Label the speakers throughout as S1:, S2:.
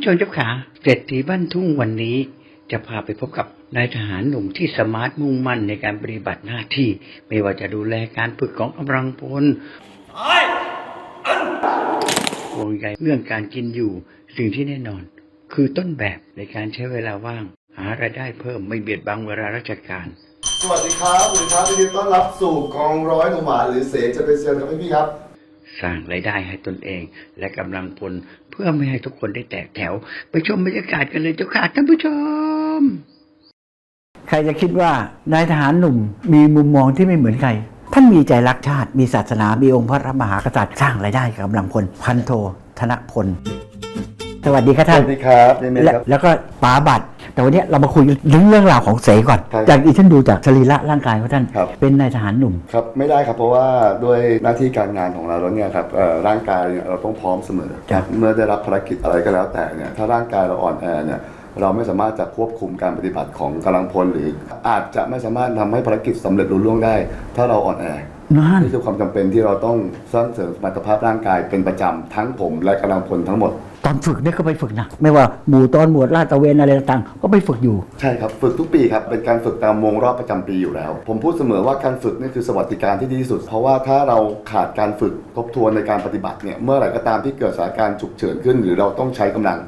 S1: ผู้ชมเจ้าขาเศรษฐีบ้านทุ่งวันนี้จะพาไปพบกับนายทหารหนุ่มที่สมาร์ทมุ่งมั่นในการปฏิบัติหน้าที่ ไม่ว่าจะดูแลการฝึกของกำลังพลห่วงใยเรื่องการกินอยู่สิ่งที่แน่นอน คือต้นแบบในการใช้เวลาว่าง หารายได้เพิ่มไม่เบียดบังเวลาราชการ
S2: สวัสดีครับสวัสดีครับยินดีต้อนรับสู่กองร้อยหนุ่มหวานหรือเสจะเป็นเซลล์ครับพี่ครับ
S1: สร้างรายได้ให้ตนเอง และกำลังพลเพื่อไม่ให้ทุกคนได้แตกแถว ไปชมบรรยากาศกันเลยเจ้าค่ะท่านผู้ชม
S3: ใครจะคิดว่านายทหารหนุ่มมีมุมมองที่ไม่เหมือนใคร ท่านมีใจรักชาติ มีศาสนา มีองค์พระมหากษัตริย์สร้างรายได้กับกำลังพล พันโท ธนพล สวัสดีครับ
S2: ส
S3: ท่าน
S2: วัสดีครับเนเม
S3: และ
S2: ครับ
S3: แล้วก็ป๋าบัตร แต่วันนี้เรามาคุยเรื่องเรื่องราวของเสก่อน
S2: ครับ
S3: จากที่ท่านดูจากสรีระร่างกายของท่าน
S2: ครับ
S3: เป็นนายทหารหนุ่ม
S2: ครับไม่ได้ครับเพราะว่าด้วยหน้าที่การงานของเราแล้วเนี่ยครับเอ่อร่างกายเนี่ยเราต้องพร้อมเสมอ
S3: ครับ
S2: เมื่อได้รับภารกิจอะไรก็แล้วแต่เนี่ยถ้าร่างกายเราอ่อนแอเนี่ยเราไม่สามารถจะควบคุมการปฏิบัติของกำลังพลหรือ อาจจะไม่สามารถทำให้ภารกิจสำเร็จรุ่ล่วงได้ ถ้าเราอ่อนแอ
S3: นั่น
S2: นี่คือความจำเป็นที่เราต้องสร้างเสริมสมรรถภาพร่างกายเป็นประจำทั้งผมและกำลังพลทั้งหมด
S3: ตอนฝึกเนี่ยก็ไปฝึกหนะไม่ว่าหมู่ตอนหมวดลาดตระเวนอะไรต่างๆ ก็ไปฝึกอยู่
S2: ใช่ครับฝึกทุกปีครับเป็นการฝึกตามวงรอบประจำปีอยู่แล้ว ผมพูดเสมอว่าการฝึกนี่คือสวัสดิการที่ดีที่สุด เพราะว่าถ้าเราขาดการฝึกทบทวนในการปฏิบัติเนี่ยเมื่อไหร่ก็ตามที่เกิดสถานการณ์ฉุกเฉินขึ้น หรือเราต้องใช้กำลัง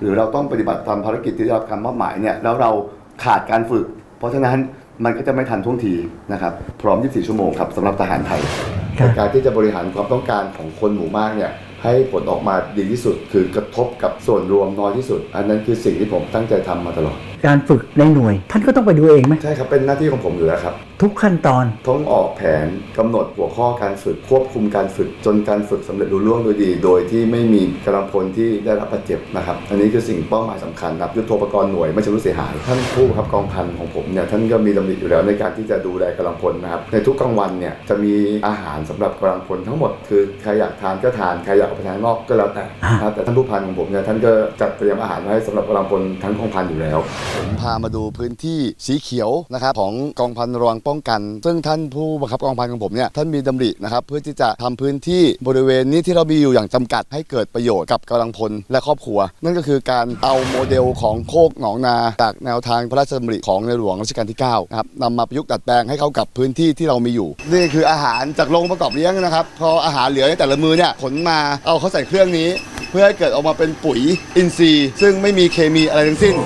S2: หรือเราต้องปฏิบัติตามภารกิจที่ได้รับการมอบหมายเนี่ยแล้วเราขาดการฝึก เพราะฉะนั้น มันก็จะไม่ทันท่วงทีนะครับพร้อม 24 ชั่วโมงครับสำหรับทหารไทย
S3: ครับ
S2: ในการที่จะบริหารความต้องการของคนหมู่มากเนี่ย ให้ผลออกมาดีที่สุด คือกระทบกับส่วนรวมน้อยที่สุด อันนั้นคือสิ่งที่ผมตั้งใจทำมาตลอด
S3: การฝึกในหน่วย ท่านก็ต้องไปดูเองไหม
S2: ใช่ครับเป็นหน้าที่ของผมอยู่แล้วครับ
S3: ทุกขั้นตอน
S2: ต้องออกแผนกำหนดหัวข้อการฝึกควบคุมการฝึกจนการฝึกสำเร็จรุ่ล่วงโดยดี โดยที่ไม่มีกำลังพลที่ได้รับบาดเจ็บนะครับอันนี้คือสิ่งเป้าหมายสำคัญครับยุทโธปกรณ์หน่วยไม่ใช่รู้เสียหาย ท่านผู้บังคับกองพันของผมเนี่ยท่านก็มีดำริอยู่แล้วในการที่จะดูแลกำลังพลนะครับในทุกกลางวันเนี่ยจะมีอาหารสำหรับกำลังพลทั้งหมดคือใครอยากทานก็ทานใครอยากเอาไปทานข้างนอกก็แล้วแต่นะครับแต่ท่านผู้พันของผมเนี่ยท่านก็จัดเตรียมอาหารไว้สำหรับกำลังพลทั้งกองพันอยู่แล้ว ผมพามาดูพื้นที่สีเขียวนะครับของกองพันระวังป้องกัน ซึ่งท่านผู้บังคับกองพันของผมเนี่ยท่านมีดำรินะครับเพื่อที่จะทำพื้นที่บริเวณนี้ที่เรามีอยู่อย่างจำกัด ให้เกิดประโยชน์กับกำลังพลและครอบครัว นั่นก็คือการเอาโมเดลของโคกหนองนาจากแนวทางพระราชดำริของในหลวงรัชกาลที่9นะครับนำมาประยุกต์ดัดแปลงให้เข้ากับพื้นที่ที่เรามีอยู่ นี่คืออาหารจากโรงประกอบเลี้ยงนะครับพออาหารเหลือในแต่ละมือเนี่ยขนมาเอาเขาใส่เครื่องนี้ เพื่อให้เกิดออกมาเป็นปุ๋ยอินทรีย์ ซึ่งไม่มีเคมีอะไรทั้งสิ้น